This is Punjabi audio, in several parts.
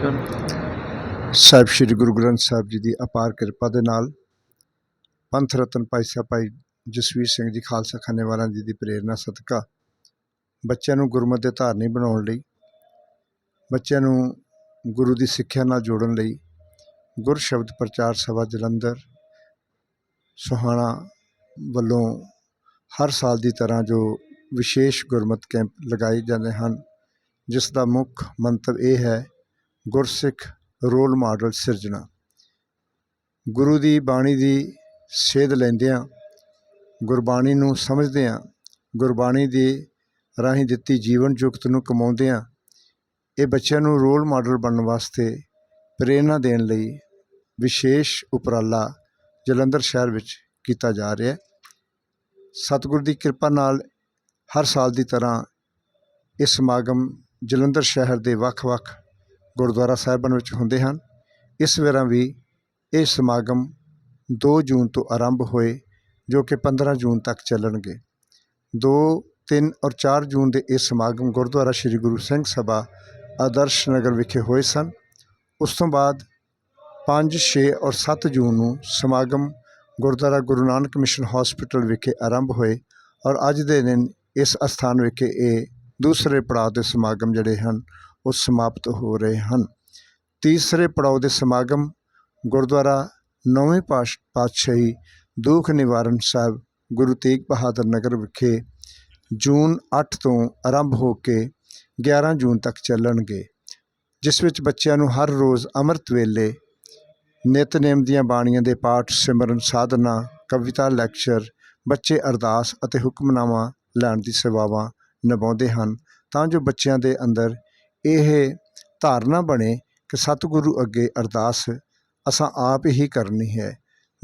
ਸਾਹਿਬ ਸ੍ਰੀ ਗੁਰੂ ਗ੍ਰੰਥ ਸਾਹਿਬ ਜੀ ਦੀ ਅਪਾਰ ਕਿਰਪਾ ਦੇ ਨਾਲ ਪੰਥ ਰਤਨ ਭਾਈ ਸਾਹਿਬ ਭਾਈ ਜਸਵੀਰ ਸਿੰਘ ਜੀ, ਖਾਲਸਾ ਖਾਨੇ ਵਾਲਿਆਂ ਜੀ ਦੀ ਪ੍ਰੇਰਣਾ ਸਦਕਾ ਬੱਚਿਆਂ ਨੂੰ ਗੁਰਮਤਿ ਦੇ ਧਾਰਨੀ ਬਣਾਉਣ ਲਈ, ਬੱਚਿਆਂ ਨੂੰ ਗੁਰੂ ਦੀ ਸਿੱਖਿਆ ਨਾਲ ਜੋੜਨ ਲਈ ਗੁਰ ਸ਼ਬਦ ਪ੍ਰਚਾਰ ਸਭਾ ਜਲੰਧਰ ਸੁਹਾਣਾ ਵੱਲੋਂ ਹਰ ਸਾਲ ਦੀ ਤਰ੍ਹਾਂ ਜੋ ਵਿਸ਼ੇਸ਼ ਗੁਰਮਤਿ ਕੈਂਪ ਲਗਾਏ ਜਾਂਦੇ ਹਨ, ਜਿਸ ਦਾ ਮੁੱਖ ਮੰਤਵ ਇਹ ਹੈ ਗੁਰਸਿੱਖ ਰੋਲ ਮਾਡਲ ਸਿਰਜਣਾ। ਗੁਰੂ ਦੀ ਬਾਣੀ ਦੀ ਸੇਧ ਲੈਂਦਿਆਂ ਗੁਰਬਾਣੀ ਨੂੰ ਸਮਝਦਿਆਂ ਗੁਰਬਾਣੀ ਦੇ ਰਾਹੀਂ ਦਿੱਤੀ ਜੀਵਨ ਜੁਗਤ ਨੂੰ ਕਮਾਉਂਦਿਆਂ ਇਹ ਬੱਚਿਆਂ ਨੂੰ ਰੋਲ ਮਾਡਲ ਬਣਨ ਵਾਸਤੇ ਪ੍ਰੇਰਣਾ ਦੇਣ ਲਈ ਵਿਸ਼ੇਸ਼ ਉਪਰਾਲਾ ਜਲੰਧਰ ਸ਼ਹਿਰ ਵਿੱਚ ਕੀਤਾ ਜਾ ਰਿਹਾ ਹੈ। ਸਤਿਗੁਰ ਦੀ ਕਿਰਪਾ ਨਾਲ ਹਰ ਸਾਲ ਦੀ ਤਰ੍ਹਾਂ ਇਹ ਸਮਾਗਮ ਜਲੰਧਰ ਸ਼ਹਿਰ ਦੇ ਵੱਖ-ਵੱਖ ਗੁਰਦੁਆਰਾ ਸਾਹਿਬਾਨ ਵਿੱਚ ਹੁੰਦੇ ਹਨ। ਇਸ ਵੇਰਾ ਵੀ ਇਹ ਸਮਾਗਮ 2 ਜੂਨ ਤੋਂ ਆਰੰਭ ਹੋਏ, ਜੋ ਕਿ 15 ਜੂਨ ਤੱਕ ਚੱਲਣਗੇ। 2 3 ਔਰ 4 ਜੂਨ ਦੇ ਇਹ ਸਮਾਗਮ ਗੁਰਦੁਆਰਾ ਸ੍ਰੀ ਗੁਰੂ ਸਿੰਘ ਸਭਾ ਆਦਰਸ਼ ਨਗਰ ਵਿਖੇ ਹੋਏ ਸਨ। ਉਸ ਤੋਂ ਬਾਅਦ 5 6 ਔਰ 7 ਜੂਨ ਨੂੰ ਸਮਾਗਮ ਗੁਰਦੁਆਰਾ ਗੁਰੂ ਨਾਨਕ ਮਿਸ਼ਨ ਹਸਪੀਟਲ ਵਿਖੇ ਆਰੰਭ ਹੋਏ ਔਰ ਅੱਜ ਦੇ ਦਿਨ ਇਸ ਅਸਥਾਨ ਵਿਖੇ ਇਹ ਦੂਸਰੇ ਪੜਾਅ ਦੇ ਸਮਾਗਮ ਜਿਹੜੇ ਹਨ ਉਹ ਸਮਾਪਤ ਹੋ ਰਹੇ ਹਨ। ਤੀਸਰੇ ਪੜਾਅ ਦੇ ਸਮਾਗਮ ਗੁਰਦੁਆਰਾ ਨੌਵੇਂ ਪਾਸ਼, ਪਾਤਸ਼ਾਹੀ ਦੁੱਖ ਨਿਵਾਰਨ ਸਾਹਿਬ ਗੁਰੂ ਤੇਗ ਬਹਾਦਰ ਨਗਰ ਵਿਖੇ ਜੂਨ 8 ਤੋਂ ਆਰੰਭ ਹੋ ਕੇ 11 ਜੂਨ ਤੱਕ ਚੱਲਣਗੇ, ਜਿਸ ਵਿੱਚ ਬੱਚਿਆਂ ਨੂੰ ਹਰ ਰੋਜ਼ ਅੰਮ੍ਰਿਤ ਵੇਲੇ ਨਿਤਨੇਮ ਦੀਆਂ ਬਾਣੀਆਂ ਦੇ ਪਾਠ, ਸਿਮਰਨ, ਸਾਧਨਾ, ਕਵਿਤਾ, ਲੈਕਚਰ, ਬੱਚੇ ਅਰਦਾਸ ਅਤੇ ਹੁਕਮਨਾਮਾ ਲੈਣ ਦੀ ਸੇਵਾਵਾਂ ਨਿਭਾਉਂਦੇ ਹਨ। ਤਾਂ ਜੋ ਬੱਚਿਆਂ ਦੇ ਅੰਦਰ ਇਹ ਧਾਰਨਾ ਬਣੇ ਕਿ ਸਤਿਗੁਰੂ ਅੱਗੇ ਅਰਦਾਸ ਅਸਾਂ ਆਪ ਹੀ ਕਰਨੀ ਹੈ।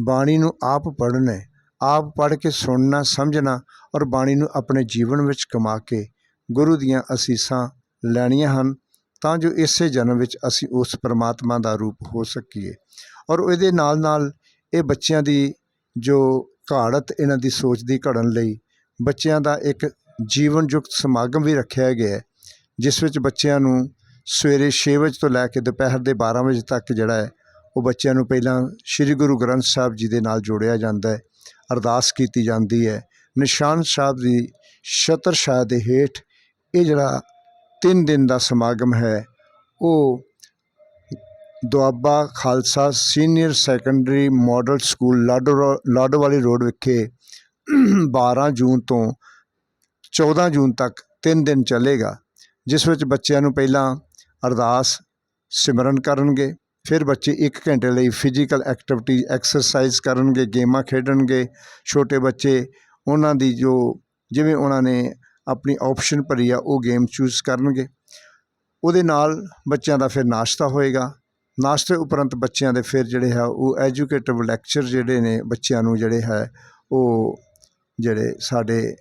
ਬਾਣੀ ਨੂੰ ਆਪ ਪੜ੍ਹਨਾ ਆਪ ਪੜ੍ਹ ਕੇ ਸੁਣਨਾ, ਸਮਝਣਾ ਔਰ ਬਾਣੀ ਨੂੰ ਆਪਣੇ ਜੀਵਨ ਵਿੱਚ ਕਮਾ ਕੇ ਗੁਰੂ ਦੀਆਂ ਅਸੀਸਾਂ ਲੈਣੀਆਂ ਹਨ, ਤਾਂ ਜੋ ਇਸੇ ਜਨਮ ਵਿੱਚ ਅਸੀਂ ਉਸ ਪਰਮਾਤਮਾ ਦਾ ਰੂਪ ਹੋ ਸਕੀਏ। ਔਰ ਇਹਦੇ ਨਾਲ ਨਾਲ ਇਹ ਬੱਚਿਆਂ ਦੀ ਜੋ ਘਾੜਤ ਇਹਨਾਂ ਦੀ ਸੋਚ ਦੀ ਘੜਨ ਲਈ ਬੱਚਿਆਂ ਦਾ ਇੱਕ ਜੀਵਨ ਯੁਕਤ ਸਮਾਗਮ ਵੀ ਰੱਖਿਆ ਗਿਆ ਜਿਸ ਵਿੱਚ ਬੱਚਿਆਂ ਨੂੰ ਸਵੇਰੇ ਛੇ ਵਜੇ ਤੋਂ ਲੈ ਕੇ ਦੁਪਹਿਰ ਦੇ 12 ਵਜੇ ਤੱਕ ਜਿਹੜਾ ਹੈ, ਉਹ ਬੱਚਿਆਂ ਨੂੰ ਪਹਿਲਾਂ ਸ੍ਰੀ ਗੁਰੂ ਗ੍ਰੰਥ ਸਾਹਿਬ ਜੀ ਦੇ ਨਾਲ ਜੋੜਿਆ ਜਾਂਦਾ ਹੈ, ਅਰਦਾਸ ਕੀਤੀ ਜਾਂਦੀ ਹੈ। ਨਿਸ਼ਾਨ ਸਾਹਿਬ ਦੀ ਛਤਰ ਦੇ ਹੇਠ ਇਹ ਜਿਹੜਾ ਤਿੰਨ ਦਿਨ ਦਾ ਸਮਾਗਮ ਹੈ, ਉਹ Doaba Khalsa senior secondary model school Lado Ladowali road ਵਿਖੇ 12 ਜੂਨ ਤੋਂ 14 ਜੂਨ ਤੱਕ ਤਿੰਨ ਦਿਨ ਚੱਲੇਗਾ। ਜਿਸ ਵਿੱਚ ਬੱਚਿਆਂ ਨੂੰ ਪਹਿਲਾਂ ਅਰਦਾਸ ਸਿਮਰਨ ਕਰਨਗੇ, ਫਿਰ ਬੱਚੇ 1 ਘੰਟੇ ਲਈ ਫਿਜ਼ੀਕਲ ਐਕਟੀਵਿਟੀ ਐਕਸਰਸਾਈਜ਼ ਕਰਨਗੇ, ਗੇਮਾਂ ਖੇਡਣਗੇ। ਛੋਟੇ ਬੱਚੇ ਉਹਨਾਂ ਦੀ ਜੋ ਜਿਵੇਂ ਉਹਨਾਂ ਨੇ ਆਪਣੀ ਆਪਸ਼ਨ ਭਰੀ ਆ, ਉਹ ਗੇਮ ਚੂਜ਼ ਕਰਨਗੇ। ਉਹਦੇ ਨਾਲ ਬੱਚਿਆਂ ਦਾ ਫਿਰ ਨਾਸ਼ਤਾ ਹੋਏਗਾ। ਨਾਸ਼ਤੇ ਉਪਰੰਤ ਬੱਚਿਆਂ ਦੇ ਫਿਰ ਜਿਹੜੇ ਹੈ ਉਹ ਐਜੂਕੇਟਿਵ ਲੈਕਚਰ ਜਿਹੜੇ ਨੇ ਬੱਚਿਆਂ ਨੂੰ ਜਿਹੜੇ ਹੈ, ਉਹ ਜਿਹੜੇ ਸਾਡੇ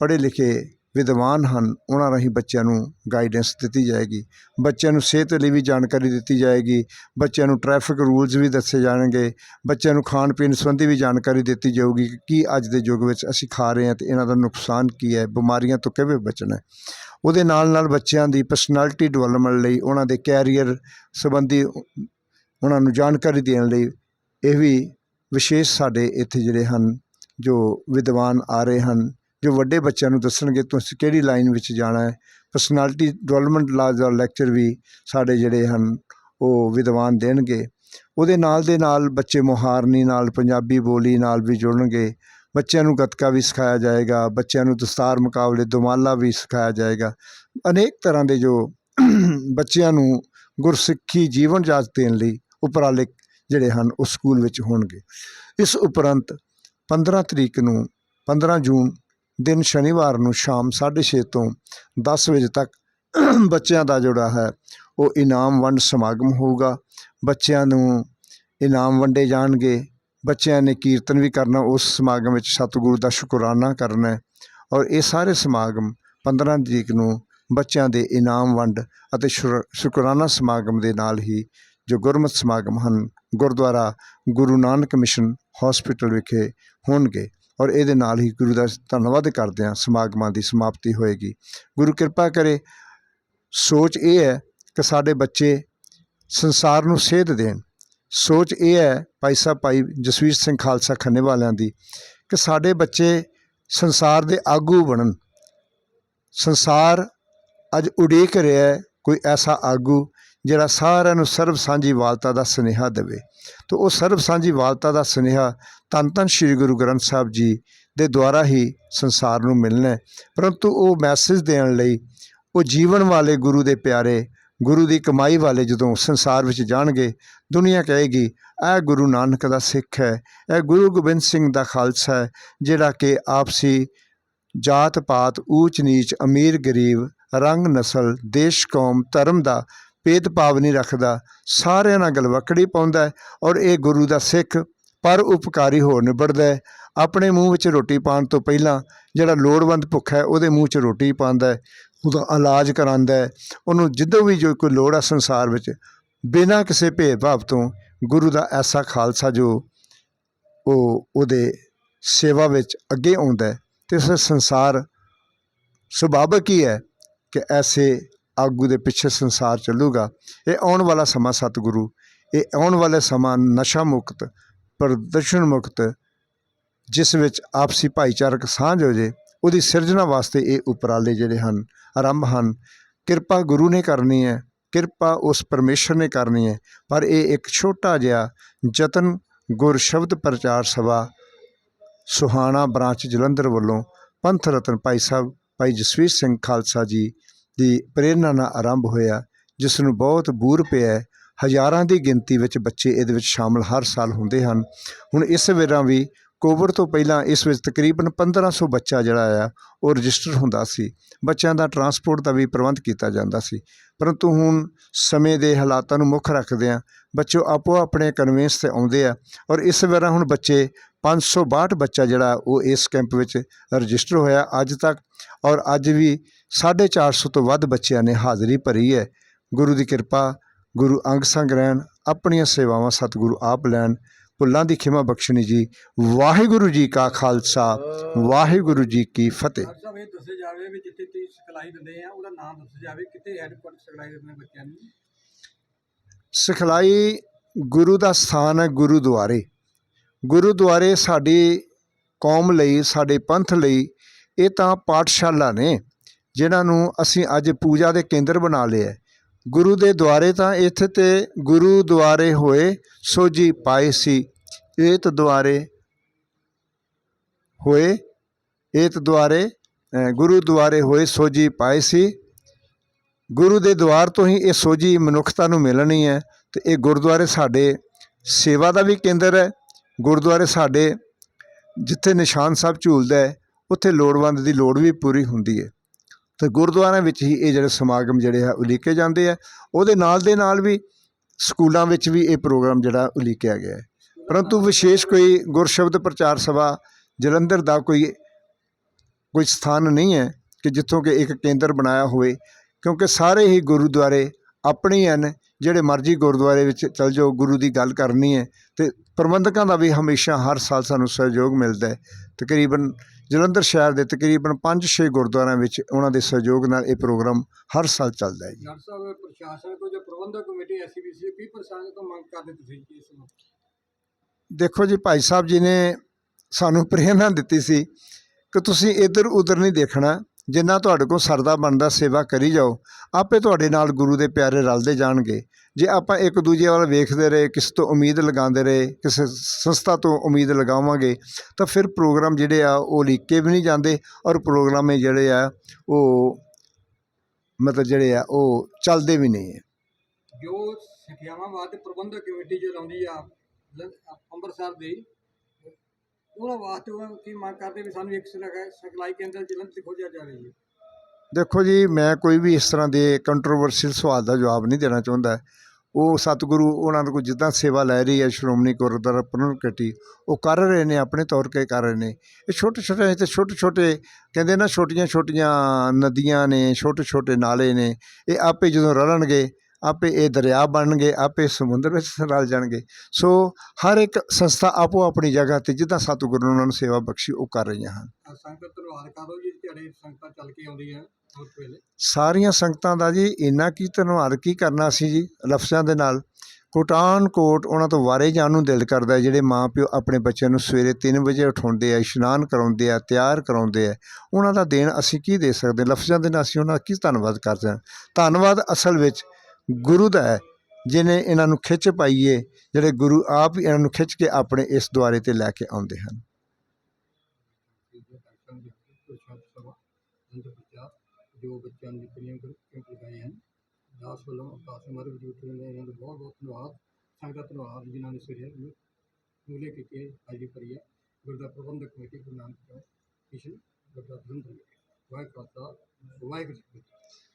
ਪੜ੍ਹੇ ਲਿਖੇ ਵਿਦਵਾਨ ਹਨ, ਉਹਨਾਂ ਰਾਹੀਂ ਬੱਚਿਆਂ ਨੂੰ ਗਾਈਡੈਂਸ ਦਿੱਤੀ ਜਾਏਗੀ। ਬੱਚਿਆਂ ਨੂੰ ਸਿਹਤ ਲਈ ਵੀ ਜਾਣਕਾਰੀ ਦਿੱਤੀ ਜਾਏਗੀ। ਬੱਚਿਆਂ ਨੂੰ ਟਰੈਫਿਕ ਰੂਲਸ ਵੀ ਦੱਸੇ ਜਾਣਗੇ। ਬੱਚਿਆਂ ਨੂੰ ਖਾਣ ਪੀਣ ਸੰਬੰਧੀ ਵੀ ਜਾਣਕਾਰੀ ਦਿੱਤੀ ਜਾਊਗੀ ਕਿ ਕੀ ਅੱਜ ਦੇ ਯੁੱਗ ਵਿੱਚ ਅਸੀਂ ਖਾ ਰਹੇ ਹਾਂ ਅਤੇ ਇਹਨਾਂ ਦਾ ਨੁਕਸਾਨ ਕੀ ਹੈ, ਬਿਮਾਰੀਆਂ ਤੋਂ ਕਿਵੇਂ ਬਚਣਾ ਉਹਦੇ ਨਾਲ ਨਾਲ ਬੱਚਿਆਂ ਦੀ ਪਰਸਨੈਲਿਟੀ ਡਿਵੈਲਪਮੈਂਟ ਲਈ ਉਹਨਾਂ ਦੇ ਕੈਰੀਅਰ ਸੰਬੰਧੀ ਉਹਨਾਂ ਨੂੰ ਜਾਣਕਾਰੀ ਦੇਣ ਲਈ ਇਹ ਵੀ ਵਿਸ਼ੇਸ਼ ਸਾਡੇ ਇੱਥੇ ਜਿਹੜੇ ਹਨ, ਜੋ ਵਿਦਵਾਨ ਆ ਰਹੇ ਹਨ ਜੋ ਵੱਡੇ ਬੱਚਿਆਂ ਨੂੰ ਦੱਸਣਗੇ ਤੁਸੀਂ ਕਿਹੜੀ ਲਾਈਨ ਵਿੱਚ ਜਾਣਾ ਹੈ। ਪਰਸਨੈਲਿਟੀ ਡਿਵੈਲਪਮੈਂਟ ਲਾ ਦਾ ਲੈਕਚਰ ਵੀ ਸਾਡੇ ਜਿਹੜੇ ਹਨ, ਉਹ ਵਿਦਵਾਨ ਦੇਣਗੇ। ਉਹਦੇ ਨਾਲ ਦੇ ਨਾਲ ਬੱਚੇ ਮੁਹਾਰਨੀ ਨਾਲ, ਪੰਜਾਬੀ ਬੋਲੀ ਨਾਲ ਵੀ ਜੁੜਨਗੇ। ਬੱਚਿਆਂ ਨੂੰ ਗੱਤਕਾ ਵੀ ਸਿਖਾਇਆ ਜਾਏਗਾ। ਬੱਚਿਆਂ ਨੂੰ ਦਸਤਾਰ ਮੁਕਾਬਲੇ, ਦੁਮਾਲਾ ਵੀ ਸਿਖਾਇਆ ਜਾਏਗਾ। ਅਨੇਕ ਤਰ੍ਹਾਂ ਦੇ ਜੋ ਬੱਚਿਆਂ ਨੂੰ ਗੁਰਸਿੱਖੀ ਜੀਵਨ ਜਾਚ ਦੇਣ ਲਈ ਉਪਰਾਲੇ ਜਿਹੜੇ ਹਨ, ਉਹ ਸਕੂਲ ਵਿੱਚ ਹੋਣਗੇ। ਇਸ ਉਪਰੰਤ 15 ਤਰੀਕ ਨੂੰ 15 ਜੂਨ ਦਿਨ ਸ਼ਨੀਵਾਰ ਨੂੰ ਸ਼ਾਮ 6:30 ਤੋਂ 10 ਵਜੇ ਤੱਕ ਬੱਚਿਆਂ ਦਾ ਜਿਹੜਾ ਹੈ, ਉਹ ਇਨਾਮ ਵੰਡ ਸਮਾਗਮ ਹੋਊਗਾ। ਬੱਚਿਆਂ ਨੂੰ ਇਨਾਮ ਵੰਡੇ ਜਾਣਗੇ। ਬੱਚਿਆਂ ਨੇ ਕੀਰਤਨ ਵੀ ਕਰਨਾ, ਉਸ ਸਮਾਗਮ ਵਿੱਚ ਸਤਿਗੁਰੂ ਦਾ ਸ਼ੁਕਰਾਨਾ ਕਰਨਾ ਔਰ ਇਹ ਸਾਰੇ ਸਮਾਗਮ 15 ਤਰੀਕ ਨੂੰ ਬੱਚਿਆਂ ਦੇ ਇਨਾਮ ਵੰਡ ਅਤੇ ਸ਼ੁਰ- ਸ਼ੁਕਰਾਨਾ ਸਮਾਗਮ ਦੇ ਨਾਲ ਹੀ ਜੋ ਗੁਰਮਤਿ ਸਮਾਗਮ ਹਨ, ਗੁਰਦੁਆਰਾ ਗੁਰੂ ਨਾਨਕ ਮਿਸ਼ਨ ਹਸਪੀਟਲ ਵਿਖੇ ਹੋਣਗੇ। ਔਰ ਇਹਦੇ ਨਾਲ ਹੀ ਗੁਰੂ ਦਾ ਧੰਨਵਾਦ ਕਰਦੇ ਹਾਂ, ਸਮਾਗਮਾਂ ਦੀ ਸਮਾਪਤੀ ਹੋਏਗੀ। ਗੁਰੂ ਕਿਰਪਾ ਕਰੇ, ਸੋਚ ਇਹ ਹੈ ਕਿ ਸਾਡੇ ਬੱਚੇ ਸੰਸਾਰ ਨੂੰ ਸੇਧ ਦੇਣ। ਸੋਚ ਇਹ ਹੈ ਭਾਈ ਸਾਹਿਬ, ਭਾਈ ਜਸਵੀਰ ਸਿੰਘ ਖਾਲਸਾ ਖੰਨੇ ਵਾਲਿਆਂ ਦੀ ਕਿ ਸਾਡੇ ਬੱਚੇ ਸੰਸਾਰ ਦੇ ਆਗੂ ਬਣਨ। ਸੰਸਾਰ ਅੱਜ ਉਡੀਕ ਰਿਹਾ ਕੋਈ ਐਸਾ ਆਗੂ ਜਿਹੜਾ ਸਾਰਿਆਂ ਨੂੰ ਸਰਬ ਸਾਂਝੀ ਵਾਲਤਾ ਦਾ ਸੁਨੇਹਾ ਦੇਵੇ। ਤੇ ਉਹ ਸਰਬ ਸਾਂਝੀ ਵਾਲਤਾ ਦਾ ਸੁਨੇਹਾ ਧੰਨ ਧੰਨ ਸ੍ਰੀ ਗੁਰੂ ਗ੍ਰੰਥ ਸਾਹਿਬ ਜੀ ਦੇ ਦੁਆਰਾ ਹੀ ਸੰਸਾਰ ਨੂੰ ਮਿਲਣਾ ਹੈ। ਪਰੰਤੂ ਉਹ ਮੈਸੇਜ ਦੇਣ ਲਈ ਉਹ ਜੀਵਨ ਵਾਲੇ ਗੁਰੂ ਦੇ ਪਿਆਰੇ, ਗੁਰੂ ਦੀ ਕਮਾਈ ਵਾਲੇ ਜਦੋਂ ਸੰਸਾਰ ਵਿੱਚ ਜਾਣਗੇ, ਦੁਨੀਆ ਕਹੇਗੀ ਇਹ ਗੁਰੂ ਨਾਨਕ ਦਾ ਸਿੱਖ ਹੈ ਇਹ ਗੁਰੂ ਗੋਬਿੰਦ ਸਿੰਘ ਦਾ ਖਾਲਸਾ ਹੈ, ਜਿਹੜਾ ਕਿ ਆਪਸੀ ਜਾਤ ਪਾਤ ਊਚ ਨੀਚ ਅਮੀਰ ਗਰੀਬ ਰੰਗ ਨਸਲ ਦੇਸ਼ ਕੌਮ ਧਰਮ ਦਾ ਭੇਦਭਾਵ ਨਹੀਂ ਰੱਖਦਾ। ਸਾਰਿਆਂ ਨਾਲ ਗਲਵਕੜੀ ਪਾਉਂਦਾ ਔਰ ਇਹ ਗੁਰੂ ਦਾ ਸਿੱਖ ਪਰ ਉਪਕਾਰੀ ਹੋਰ ਨਿਬੜਦਾ ਆਪਣੇ ਮੂੰਹ ਵਿੱਚ ਰੋਟੀ ਪਾਉਣ ਤੋਂ ਪਹਿਲਾਂ ਜਿਹੜਾ ਲੋੜਵੰਦ ਭੁੱਖਾ ਹੈ, ਉਹਦੇ ਮੂੰਹ 'ਚ ਰੋਟੀ ਪਾਉਂਦਾ ਹੈ, ਉਹਦਾ ਇਲਾਜ ਕਰਾਉਂਦਾ ਉਹਨੂੰ ਜਿੱਦੋਂ ਵੀ ਜੋ ਕੋਈ ਲੋੜ ਆ ਸੰਸਾਰ ਵਿੱਚ, ਬਿਨਾਂ ਕਿਸੇ ਭੇਦਭਾਵ ਤੋਂ ਗੁਰੂ ਦਾ ਐਸਾ ਖਾਲਸਾ ਜੋ ਉਹ, ਉਹਦੇ ਸੇਵਾ ਵਿੱਚ ਅੱਗੇ ਆਉਂਦਾ ਹੈ। ਤੇ ਇਸ ਸੰਸਾਰ ਸੁਭਾਵਕ ਹੀ ਹੈ ਕਿ ਐਸੇ ਆਗੂ ਦੇ ਪਿੱਛੇ ਸੰਸਾਰ ਚੱਲੂਗਾ। ਇਹ ਆਉਣ ਵਾਲਾ ਸਮਾਂ ਸਤਿਗੁਰੂ। ਇਹ ਆਉਣ ਵਾਲਾ ਸਮਾਂ ਨਸ਼ਾ ਮੁਕਤ ਪ੍ਰਦਰਸ਼ਨ ਮੁਕਤ, ਜਿਸ ਵਿੱਚ ਆਪਸੀ ਭਾਈਚਾਰਕ ਸਾਂਝ ਹੋ ਜੇ, ਉਹਦੀ ਸਿਰਜਣਾ ਵਾਸਤੇ ਇਹ ਉਪਰਾਲੇ ਜਿਹੜੇ ਹਨ, ਆਰੰਭ ਹਨ। ਕਿਰਪਾ ਗੁਰੂ ਨੇ ਕਰਨੀ ਹੈ, ਕਿਰਪਾ ਉਸ ਪਰਮੇਸ਼ਰ ਨੇ ਕਰਨੀ ਹੈ, ਪਰ ਇਹ ਇੱਕ ਛੋਟਾ ਜਿਹਾ ਯਤਨ ਗੁਰ ਸ਼ਬਦ ਪ੍ਰਚਾਰ ਸਭਾ ਸੁਹਾਣਾ ਬ੍ਰਾਂਚ ਜਲੰਧਰ ਵੱਲੋਂ ਪੰਥ ਰਤਨ ਭਾਈ ਸਾਹਿਬ, ਭਾਈ ਜਸਵੀਰ ਸਿੰਘ ਖਾਲਸਾ ਜੀ ਦੀ ਪ੍ਰੇਰਨਾ ਨਾਲ ਆਰੰਭ ਹੋਇਆ ਜਿਸ ਨੂੰ ਬਹੁਤ ਬੂਰ ਪਿਆ ਹਜ਼ਾਰਾਂ ਦੀ ਗਿਣਤੀ ਵਿੱਚ ਬੱਚੇ ਇਹਦੇ ਵਿੱਚ ਸ਼ਾਮਲ ਹਰ ਸਾਲ ਹੁੰਦੇ ਹਨ। ਹੁਣ ਇਸ ਵੇਰਾਂ ਵੀ ਕੋਵਿਡ ਤੋਂ ਪਹਿਲਾਂ ਇਸ ਵਿੱਚ ਤਕਰੀਬਨ 1500 ਬੱਚਾ ਜਿਹੜਾ ਆ, ਉਹ ਰਜਿਸਟਰ ਹੁੰਦਾ ਸੀ। ਬੱਚਿਆਂ ਦਾ ਟਰਾਂਸਪੋਰਟ ਦਾ ਵੀ ਪ੍ਰਬੰਧ ਕੀਤਾ ਜਾਂਦਾ ਸੀ। ਪਰੰਤੂ ਹੁਣ ਸਮੇਂ ਦੇ ਹਾਲਾਤਾਂ ਨੂੰ ਮੁੱਖ ਰੱਖਦਿਆਂ ਬੱਚੋ ਆਪੋ ਆਪਣੇ ਕਨਵੈਂਸ ਤੇ ਆਉਂਦੇ ਆ ਔਰ ਇਸ ਵੇਰਾਂ ਹੁਣ ਬੱਚੇ 562 ਬੱਚਾ ਜਿਹੜਾ, ਉਹ ਇਸ ਕੈਂਪ ਵਿੱਚ ਰਜਿਸਟਰ ਹੋਇਆ ਅੱਜ ਤੱਕ ਔਰ ਅੱਜ ਵੀ 450 ਤੋਂ ਵੱਧ ਬੱਚਿਆਂ ਨੇ ਹਾਜ਼ਰੀ ਭਰੀ ਹੈ। ਗੁਰੂ ਦੀ ਕਿਰਪਾ ਗੁਰੂ ਅੰਗ ਸੰਗ ਰਹਿਣ ਆਪਣੀਆਂ ਸੇਵਾਵਾਂ ਸਤਿਗੁਰੂ ਆਪ ਲੈਣ। ਭੁੱਲਾਂ ਦੀ ਖਿਮਾ ਬਖਸ਼ਣੀ ਜੀ। ਵਾਹਿਗੁਰੂ ਜੀ ਕਾ ਖਾਲਸਾ ਵਾਹਿਗੁਰੂ ਜੀ ਕੀ ਫਤਿਹ। ਡਾਕਟਰ ਸਾਹਿਬ ਇਹ ਦੱਸਿਆ ਜਾਵੇ ਵੀ ਜਿੱਥੇ ਤੁਸੀਂ ਸਿਖਲਾਈ ਦਿੰਦੇ ਆ ਉਹਦਾ ਨਾਮ ਦੱਸਿਆ ਜਾਵੇ ਕਿੱਥੇ ਹੈਡਕੁਆਟਰ ਸਿਖਲਾਈ ਦਿੰਦੇ ਆ ਬੱਚਿਆਂ ਨੂੰ? ਸਿਖਲਾਈ ਗੁਰੂ ਦਾ ਸਥਾਨ ਹੈ ਗੁਰੂਦੁਆਰੇ ਗੁਰੂਦੁਆਰੇ ਸਾਡੀ ਕੌਮ ਲਈ ਸਾਡੇ ਪੰਥ ਲਈ ਇਹ ਤਾਂ ਪਾਠਸ਼ਾਲਾ ਨੇ। ਜਿਨ੍ਹਾਂ ਨੂੰ ਅਸੀਂ ਅੱਜ ਪੂਜਾ ਦੇ ਕੇਂਦਰ ਬਣਾ ਲਿਆ ਹੈ। ਗੁਰੂ ਦੇ ਦੁਆਰੇ ਤਾਂ ਇੱਥੇ ਤੇ ਗੁਰੂ ਦੁਆਰੇ ਹੋਏ ਸੋਜੀ ਪਾਏ ਸੀ। ਏਤ ਦੁਆਰੇ ਹੋਏ ਏਤ ਦੁਆਰੇ ਅ, ਗੁਰੂ ਦੁਆਰੇ ਹੋਏ ਸੋਜੀ ਪਾਏ ਸੀ। ਗੁਰੂ ਦੇ ਦੁਆਰ ਤੋਂ ਹੀ ਇਹ ਸੋਜੀ ਮਨੁੱਖਤਾ ਨੂੰ ਮਿਲਣੀ ਹੈ ਤੇ ਇਹ ਗੁਰਦੁਆਰੇ ਸਾਡੇ ਸੇਵਾ ਦਾ ਵੀ ਕੇਂਦਰ ਹੈ। ਗੁਰਦੁਆਰੇ ਸਾਡੇ ਜਿੱਥੇ ਨਿਸ਼ਾਨ ਸਾਹਿਬ ਝੂਲਦਾ ਹੈ ਉੱਥੇ ਲੋੜਵੰਦ ਦੀ ਲੋੜ ਵੀ ਪੂਰੀ ਹੁੰਦੀ ਹੈ। ਤੇ ਗੁਰਦੁਆਰਿਆਂ ਵਿੱਚ ਹੀ ਇਹ ਜਿਹੜੇ ਸਮਾਗਮ ਜਿਹੜੇ ਆ ਉਲੀਕੇ ਜਾਂਦੇ ਆ। ਉਹਦੇ ਨਾਲ ਦੇ ਨਾਲ ਵੀ ਸਕੂਲਾਂ ਵਿੱਚ ਵੀ ਇਹ ਪ੍ਰੋਗਰਾਮ ਜਿਹੜਾ ਉਲੀਕਿਆ ਗਿਆ ਹੈ। ਪਰੰਤੂ ਵਿਸ਼ੇਸ਼ ਕੋਈ ਗੁਰਸ਼ਬਦ ਪ੍ਰਚਾਰ ਸਭਾ ਜਲੰਧਰ ਦਾ ਕੋਈ ਕੋਈ ਸਥਾਨ ਨਹੀਂ ਹੈ ਕਿ ਜਿੱਥੋਂ ਕਿ ਇੱਕ ਕੇਂਦਰ ਬਣਾਇਆ ਹੋਵੇ, ਕਿਉਂਕਿ ਸਾਰੇ ਹੀ ਗੁਰਦੁਆਰੇ ਆਪਣੇ ਹੀ ਹਨ। ਜਿਹੜੇ ਮਰਜ਼ੀ ਗੁਰਦੁਆਰੇ ਵਿੱਚ ਚਲ ਜਾਓ, ਗੁਰੂ ਦੀ ਗੱਲ ਕਰਨੀ ਹੈ ਤੇ ਪ੍ਰਬੰਧਕਾਂ ਦਾ ਵੀ ਹਮੇਸ਼ਾ ਹਰ ਸਾਲ ਸਾਨੂੰ ਸਹਿਯੋਗ ਮਿਲਦਾ ਹੈ। ਤਕਰੀਬਨ ਜਲੰਧਰ ਸ਼ਹਿਰ ਦੇ ਤਕਰੀਬਨ 5-6 ਗੁਰਦੁਆਰਿਆਂ ਵਿੱਚ ਉਹਨਾਂ ਦੇ ਸਹਿਯੋਗ ਨਾਲ ਇਹ ਪ੍ਰੋਗਰਾਮ ਹਰ ਸਾਲ ਚੱਲਦਾ ਹੈ ਜੀ। ਡਾਕਟਰ ਸਾਹਿਬ ਪ੍ਰਸ਼ਾਸਨ ਕੋ ਜੋ ਪ੍ਰਬੰਧਕ ਕਮੇਟੀ ਐਸਸੀਬੀਸੀ ਕੀ ਪ੍ਰਸ਼ਾਸਨ ਤੋਂ ਮੰਗ ਕਰਦੇ ਤੁਸੀਂ ਇਸ ਨੂੰ? ਦੇਖੋ ਜੀ ਭਾਈ ਸਾਹਿਬ ਜੀ ਨੇ ਸਾਨੂੰ ਪ੍ਰੇਰਨਾ ਦਿੱਤੀ ਸੀ ਕਿ ਤੁਸੀਂ ਇੱਧਰ ਉੱਧਰ ਨਹੀਂ ਦੇਖਣਾ। ਜਿੰਨਾ ਤੁਹਾਡੇ ਕੋਲ ਸਰਦਾ ਬਣਦਾ ਸੇਵਾ ਕਰੀ ਜਾਓ, ਆਪੇ ਤੁਹਾਡੇ ਨਾਲ ਗੁਰੂ ਦੇ ਪਿਆਰੇ ਰਲਦੇ ਜਾਣਗੇ। ਜੇ ਆਪਾਂ ਇੱਕ ਦੂਜੇ ਵੱਲ ਵੇਖਦੇ ਰਹੇ, ਕਿਸੇ ਤੋਂ ਉਮੀਦ ਲਗਾਉਂਦੇ ਰਹੇ, ਕਿਸੇ ਸੰਸਥਾ ਤੋਂ ਉਮੀਦ ਲਗਾਵਾਂਗੇ, ਤਾਂ ਫਿਰ ਪ੍ਰੋਗਰਾਮ ਜਿਹੜੇ ਆ, ਉਹ ਲੀਕੇ ਵੀ ਨਹੀਂ ਜਾਂਦੇ ਔਰ ਪ੍ਰੋਗਰਾਮ ਜਿਹੜੇ ਆ, ਉਹ ਮਤਲਬ ਜਿਹੜੇ ਆ, ਉਹ ਚੱਲਦੇ ਵੀ ਨਹੀਂ ਹੈ। ਜੋ ਸਿੱਖਿਆਵਾਂ ਵਾਸਤੇ ਪ੍ਰਬੰਧਕ ਕਮੇਟੀ ਜੋ ਲਾਉਂਦੀ ਆ ਅੰਮ੍ਰਿਤਸਰ ਦੀ ਉਹਨਾਂ ਵਾਸਤੇ ਉਹ ਕੀ ਮੰਗ ਕਰਦੇ ਵੀ ਸਾਨੂੰ ਇੱਕ ਸਿਖਲਾਈ ਕੇਂਦਰ ਜਲੰਧਰ 'ਚ ਖੋਜਿਆ ਜਾਵੇ ਜੀ ਦੇਖੋ ਜੀ, ਮੈਂ ਕੋਈ ਵੀ ਇਸ ਤਰ੍ਹਾਂ ਦੇ ਕੰਟਰੋਵਰਸ਼ੀਅਲ ਸਵਾਲ ਦਾ ਜਵਾਬ ਨਹੀਂ ਦੇਣਾ ਚਾਹੁੰਦਾ। ਉਹ ਸਤਿਗੁਰੂ ਉਹਨਾਂ ਨੂੰ ਕੋਈ ਜਿੱਦਾਂ ਸੇਵਾ ਲੈ ਰਹੀ ਹੈ, ਸ਼੍ਰੋਮਣੀ ਗੁਰਦੁਆਰਾ ਪ੍ਰਬੰਧਕ ਕਮੇਟੀ ਉਹ ਕਰ ਰਹੇ ਨੇ, ਆਪਣੇ ਤੌਰ ਤੇ ਕਰ ਰਹੇ ਨੇ। ਇਹ ਛੋਟੇ ਛੋਟੇ ਤੇ ਛੋਟੇ ਛੋਟੇ ਕਹਿੰਦੇ ਨਾ ਛੋਟੀਆਂ ਛੋਟੀਆਂ ਨਦੀਆਂ ਨੇ ਛੋਟੇ ਛੋਟੇ ਨਾਲੇ ਨੇ, ਇਹ ਆਪੇ ਜਦੋਂ ਰਲਣਗੇ ਆਪੇ ਇਹ ਦਰਿਆ ਬਣਨਗੇ ਆਪੇ ਸਮੁੰਦਰ ਵਿੱਚ ਰਲ ਜਾਣਗੇ। ਸੋ ਹਰ ਇੱਕ ਸੰਸਥਾ ਆਪੋ ਆਪਣੀ ਜਗ੍ਹਾ ਤੇ ਜਿੱਦਾਂ ਸਤਿਗੁਰੂ ਨੇ ਉਹਨਾਂ ਨੂੰ ਸੇਵਾ ਬਖਸ਼ੀ ਉਹ ਕਰ ਰਹੀਆਂ ਹਨ। ਅ, ਸੰਗਤ ਧੰਨਵਾਦ ਕਰੋ ਜੀ ਜਿਹੜੇ ਸੰਗਤਾਂ ਚੱਲ ਕੇ ਆਉਂਦੀਆਂ ਉਸ ਵੇਲੇ ਸਾਰੀਆਂ ਸੰਗਤਾਂ ਦਾ ਜੀ ਇੰਨਾ ਕੀ ਧੰਨਵਾਦ ਕੀ ਕਰਨਾ ਸੀ ਜੀ ਲਫ਼ਜ਼ਾਂ ਦੇ ਨਾਲ। ਕੋਟਾਨ ਕੋਟ ਉਹਨਾਂ ਤੋਂ ਵਾਰੇ ਜਾਣ ਨੂੰ ਦਿਲ ਕਰਦਾ ਹੈ, ਜਿਹੜੇ ਮਾਂ ਪਿਓ ਆਪਣੇ ਬੱਚਿਆਂ ਨੂੰ ਸਵੇਰੇ 3 ਵਜੇ ਉਠਾਉਂਦੇ ਆ ਇਸ਼ਨਾਨ ਕਰਾਉਂਦੇ ਆ ਤਿਆਰ ਕਰਾਉਂਦੇ ਆ ਉਹਨਾਂ ਦਾ ਦੇਣ ਅਸੀਂ ਕੀ ਦੇ ਸਕਦੇ? ਲਫ਼ਜ਼ਾਂ ਦੇ ਨਾਲ ਅਸੀਂ ਉਹਨਾਂ ਦਾ ਕੀ ਧੰਨਵਾਦ ਕਰਦੇ ਹਾਂ? ਧੰਨਵਾਦ ਅਸਲ ਵਿੱਚ ਗੁਰੂ ਦਾ ਹੈ ਜਿਨੇ ਇਹਨਾਂ ਨੂੰ ਖਿੱਚ ਪਾਈਏ ਜਿਹੜੇ ਗੁਰੂ ਆਪ ਹੀ ਇਹਨਾਂ ਨੂੰ ਖਿੱਚ ਕੇ ਆਪਣੇ ਇਸ ਦੁਆਰੇ ਤੇ ਲੈ ਕੇ ਆਉਂਦੇ ਹਨ ਜੋ ਬੱਚਿਆਂ ਦੀ ਕਰੀਮ ਕੈਂਪ ਲਗਾਏ ਹਨ ਦਾਸ ਵੱਲੋਂ ਅਕਾਸ ਮਰ ਵਜੂਦ ਨੇ ਇਹਨਾਂ ਦਾ ਬਹੁਤ ਬਹੁਤ ਧੰਨਵਾਦ ਸੰਗਤ ਧੰਨਵਾਦ ਜਿਨ੍ਹਾਂ ਨੇ ਸਵੇਰੇ ਮੂਲੇ ਕੀਤੇ ਅੱਜ ਦੀ ਗੁਰਦਾ ਪ੍ਰਬੰਧਕ ਕਮੇਟੀ ਗੁਰੂ ਨਾਨਕ ਦੇਵ ਗੁਰਦਾ ਧੰਦਰ ਵਾਹਿਗੁਰੂ ਜੀ ਵਾਹਿਗੁਰੂ